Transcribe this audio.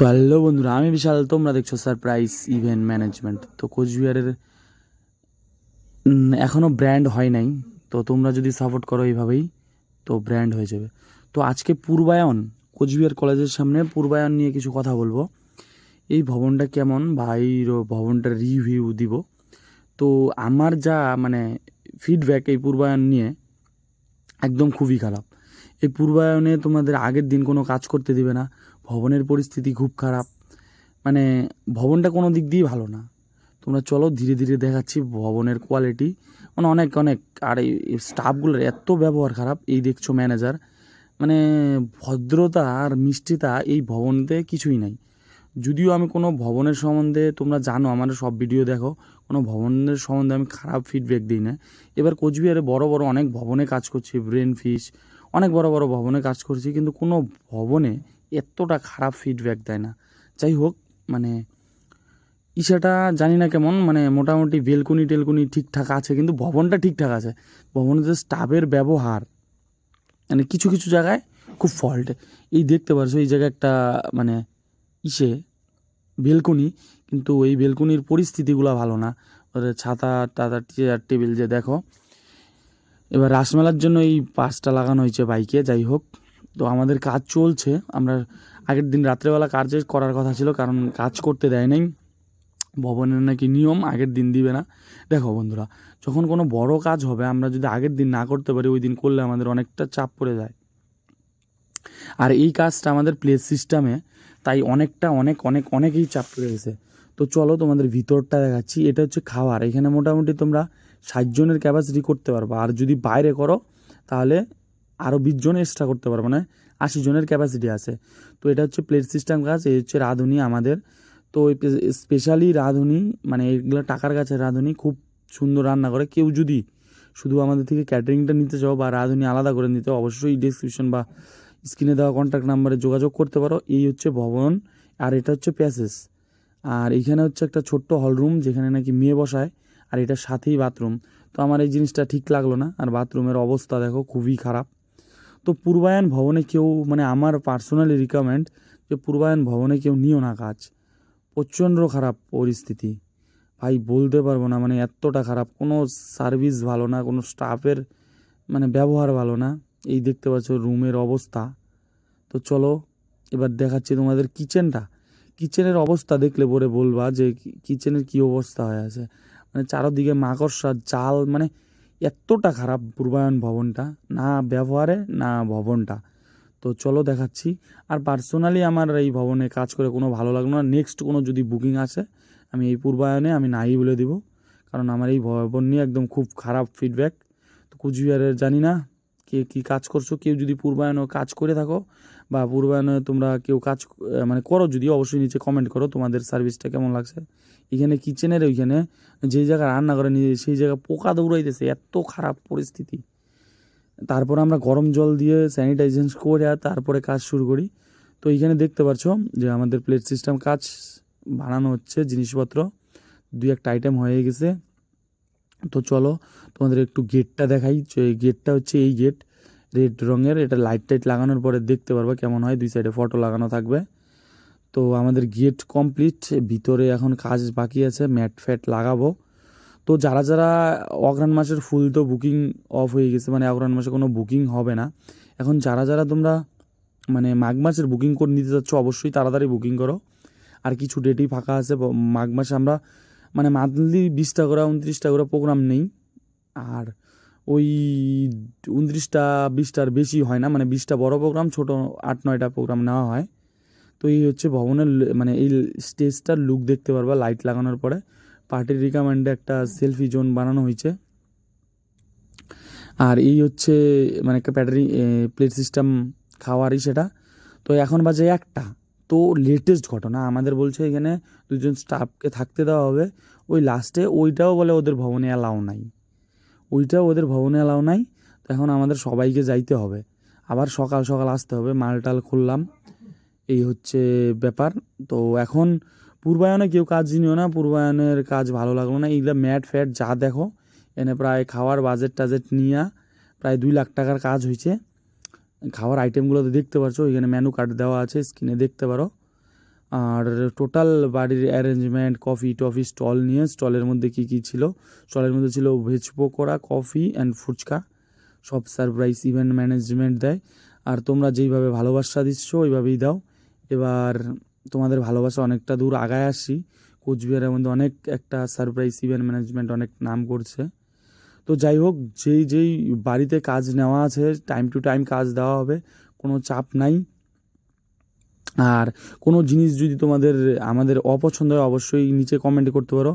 তো হ্যালো বন্ধুরা, আমি বিশাল, তোমরা দেখছ সারপ্রাইজ ইভেন্ট ম্যানেজমেন্ট। তো কোচবিহারের এখনও ব্র্যান্ড হয় নাই। তো তোমরা যদি সাপোর্ট করো এইভাবেই, তো ব্র্যান্ড হয়ে যাবে। তো আজকে পূর্বায়ন, কোচবিহার কলেজের সামনে পূর্বায়ন নিয়ে কিছু কথা বলব। এই ভবনটা কেমন? বা এই র- ভবনটার রিভিউ দিব। তো আমার যা মানে ফিডব্যাক এই পূর্বায়ন নিয়ে একদম খুবই খারাপ। এই পূর্বায়নে তোমাদের আগের দিন কোনো কাজ করতে দিবে না। ভবনের পরিস্থিতি খুব খারাপ। মানে ভবনটা কোনো দিক দিয়েই ভালো না। তোমরা চলো ধীরে ধীরে দেখাচ্ছি ভবনের কোয়ালিটি মানে অনেক অনেক। আর এই স্টাফগুলোর এত ব্যবহার খারাপ, এই দেখছ ম্যানেজার মানে ভদ্রতা আর মিষ্টিতা এই ভবনতে কিছুই নাই। যদিও আমি কোনো ভবনের সম্বন্ধে তোমরা জানো আমার সব ভিডিও দেখো, কোনো ভবনের সম্বন্ধে আমি খারাপ ফিডব্যাক দিই না। এবার কোচবিহারে বড় বড় অনেক ভবনে কাজ করছি ব্রেন ফিশ অনেক বড় বড় ভবনে কাজ করছি, কিন্তু কোনো ভবনে এতটা খারাপ ফিডব্যাক দেয় না। যাই হোক মানে ইসাটা জানি না কেমন মানে মোটামুটি বেলকুনি টেলকুনি ঠিকঠাক আছে, কিন্তু ভবনটা ঠিকঠাক আছে। ভবনের যে স্টাফের ব্যবহার মানে কিছু কিছু জায়গায় খুব ফল্ট এই দেখতে পারছ, এই জায়গায় একটা মানে ইসে, বেলকুনি, কিন্তু এই বেলকুনির পরিস্থিতিগুলো ভালো না। ছাতা, টাতা চেয়ার টেবিল যে দেখো এবার রাসমেলার জন্য এই পাঁচটা লাগানো হয়েছে বাইকে, যাই হোক। তো আমাদের কাজ চলছে। আমরা আগের দিন রাত্রেবেলা কাজ করার কথা ছিল, কারণ কাজ করতে দেয় নাই। ভবনের নাকি নিয়ম, আগের দিন দিবে না। দেখো বন্ধুরা, যখন কোনো বড় কাজ হবে, আমরা যদি আগের দিন না করতে পারি, ওই দিন করলে আমাদের অনেকটা চাপ পড়ে যায়। আর এই কাজটা আমাদের প্লেস সিস্টেমে তাই অনেকটা অনেক অনেক, অনেকেই চাপ পড়ে গেছে তো চলো তোমাদের ভিতরটা দেখাচ্ছি। এটা হচ্ছে খাওয়ার। এখানে মোটামুটি তোমরা ষাট জনের ক্যাপাসিটি করতে পারব। আর যদি বাইরে করো, তাহলে আরও বিশ জন এক্সট্রা করতে পারব মানে আশি জনের ক্যাপাসিটি আছে। তো এটা হচ্ছে প্লেট সিস্টেম কাজ, এই হচ্ছে রাঁধুনি আমাদের। তো স্পেশালি রাঁধুনি মানে এগুলো টাকার কাছে রাঁধুনি খুব সুন্দর রান্না করে। কেউ যদি শুধু আমাদের থেকে ক্যাটারিংটা নিতে চাও বা রাঁধুনি আলাদা করে নিতে অবশ্যই ডিসক্রিপশন বা স্ক্রিনে দেওয়া কন্ট্যাক্ট নাম্বারে যোগাযোগ করতে পারো। এই হচ্ছে ভবন, আর এটা হচ্ছে প্যাসেজ আর এইখানে হচ্ছে একটা ছোট্ট হলরুম যেখানে নাকি মেয়ে বসায়। আর এটার সাথেই বাথরুম তো আমার এই জিনিসটা ঠিক লাগল না। আর বাথরুমের অবস্থা দেখো খুবই খারাপ। তো পূর্বায়ন ভবনে কেউ মানে আমার পার্সোনালি রিকমেন্ড যে পূর্বায়ন ভবনে কেউ নিও না কাজ। প্রচণ্ড খারাপ পরিস্থিতি। ভাই, বলতে পারব না মানে এতটা খারাপ। কোনো সার্ভিস ভালো না, কোনো স্টাফের মানে ব্যবহার ভালো না। এই দেখতে পাচ্ছ রুমের অবস্থা। তো চলো, এবার দেখাচ্ছি তোমাদের কিচেনটা কিচেনের অবস্থা দেখলে পরে বলবা যে কিচেনের কি অবস্থা হয়ে আছে। মানে চারোদিকে মাকড়সা, জাল মানে এতটা খারাপ পূর্বায়ন ভবনটা, না ব্যবহারে, না ভবনটা। তো চলো দেখাচ্ছি। আর পার্সোনালি আমার এই ভবনে কাজ করে কোনো ভালো লাগল না। নেক্সট কোনো যদি বুকিং আসে, আমি এই পূর্বায়নে আমি নাই বলে দিব। কারণ আমার এই ভবন নিয়ে একদম খুব খারাপ ফিডব্যাক তো কুচবিহারের জানি না কে কী কাজ করছ, কেউ যদি পূর্বায়নও কাজ করে থাকো বা পূর্বায়নে তোমরা কেউ কাজ মানে করো যদি, অবশ্যই নিচে কমেন্ট করো তোমাদের সার্ভিসটা কেমন লাগছে। এখানে কিচেনের ওইখানে যে জায়গায় রান্না করে নিয়ে সেই জায়গায় পোকা দৌড়াইতেছে, এত খারাপ পরিস্থিতি। তারপর আমরা গরম জল দিয়ে স্যানিটাইজেশন করে আর তারপরে কাজ শুরু করি। তো এইখানে দেখতে পাচ্ছ যে আমাদের প্লেট সিস্টেম কাজ বানানো হচ্ছে, জিনিসপত্র, দুই একটা আইটেম হয়ে গেছে। তো চলো, তোমাদের একটু গেটটা দেখাই। গেটটা হচ্ছে এই গেট রেড রঙের। এটা লাইট টাইট লাগানোর পরে দেখতে পারবে কেমন হয়। দুই সাইডে ফটো লাগানো থাকবে। তো আমাদের গেট কমপ্লিট ভিতরে এখন কাজ বাকি আছে ম্যাট ফ্যাট লাগাবো। তো যারা যারা অগ্রাণ মাসের ফুল তো বুকিং অফ হয়ে গেছে মানে অগ্রাণ মাসে কোনো বুকিং হবে না। এখন যারা যারা তোমরা মানে মাঘ মাসের বুকিং করে নিতে চাচ্ছ, অবশ্যই তাড়াতাড়ি বুকিং করো। আর কিছু ডেটই ফাঁকা আছে মাঘ মাসে আমরা মানে মান্থলি বিশটা করে, উনত্রিশটা করে প্রোগ্রাম নেই। আর ওই উনত্রিশটা, বিশটার বেশি হয় না মানে বিশটা বড় প্রোগ্রাম ছোট আট, নয়টা প্রোগ্রাম নেওয়া হয়। তো এই হচ্ছে ভবনের মানে এই স্টেজটার লুক দেখতে পারবা লাইট লাগানোর পরে। পার্টির রিকমেন্ডে একটা সেলফি জোন বানানো হয়েছে। আর এই হচ্ছে মানে একটা ব্যাটারি প্লেট সিস্টেম খাওয়ারই সেটা। তো এখন বাজে একটা। তো লেটেস্ট ঘটনা। আমাদের বলছে এখানে দুজন স্টাফকে থাকতে দেওয়া হবে। ওই লাস্টে ওইটাও বলে ওদের ভবনে অ্যালাউ নাই। ওইটাও ওদের ভবনে অ্যালাউ নাই। তো এখন আমাদের সবাইকে যাইতে হবে। আবার সকাল সকাল আসতে হবে। মালটাল খুললাম। এই হচ্ছে ব্যাপার। তো এখন পূর্বায়নে কেউ কাজ নিও না। পূর্বায়নের কাজ ভালো লাগল না। এইগুলো ম্যাট ফ্যাট যা দেখো, এনে প্রায় খাওয়ার বাজেট টাজেট নিয়ে প্রায় দুই লাখ টাকার কাজ হয়েছে খাওয়ার আইটেমগুলো তো দেখতে পারছ, এখানে মেনু কার্ড দেওয়া আছে স্ক্রিনে দেখতে পারো। আর টোটাল বাড়ির অ্যারেঞ্জমেন্ট কফি টফি স্টল নিয়ে স্টলের মধ্যে কী কী ছিল? স্টলের মধ্যে ছিল veg pakora coffee and fuchka. সব সারপ্রাইজ ইভেন্ট ম্যানেজমেন্ট দেয়। আর তোমরা যেইভাবে ভালোবাসা দিচ্ছ, ওইভাবেই দাও। এবার তোমাদের ভালোবাসা অনেকটা দূর আগায় আসি কোচবিহারের মধ্যে অনেক একটা সারপ্রাইজ ইভেন্ট ম্যানেজমেন্ট অনেক নাম করছে। তো যাই হোক, যেই যেই বাড়িতে কাজ নেওয়া আছে টাইম টু টাইম কাজ দেওয়া হবে, কোনো চাপ নাই। আর কোনো জিনিস যদি তোমাদের, আমাদের অপছন্দ হয়, অবশ্যই নিচে কমেন্ট করতে পারো।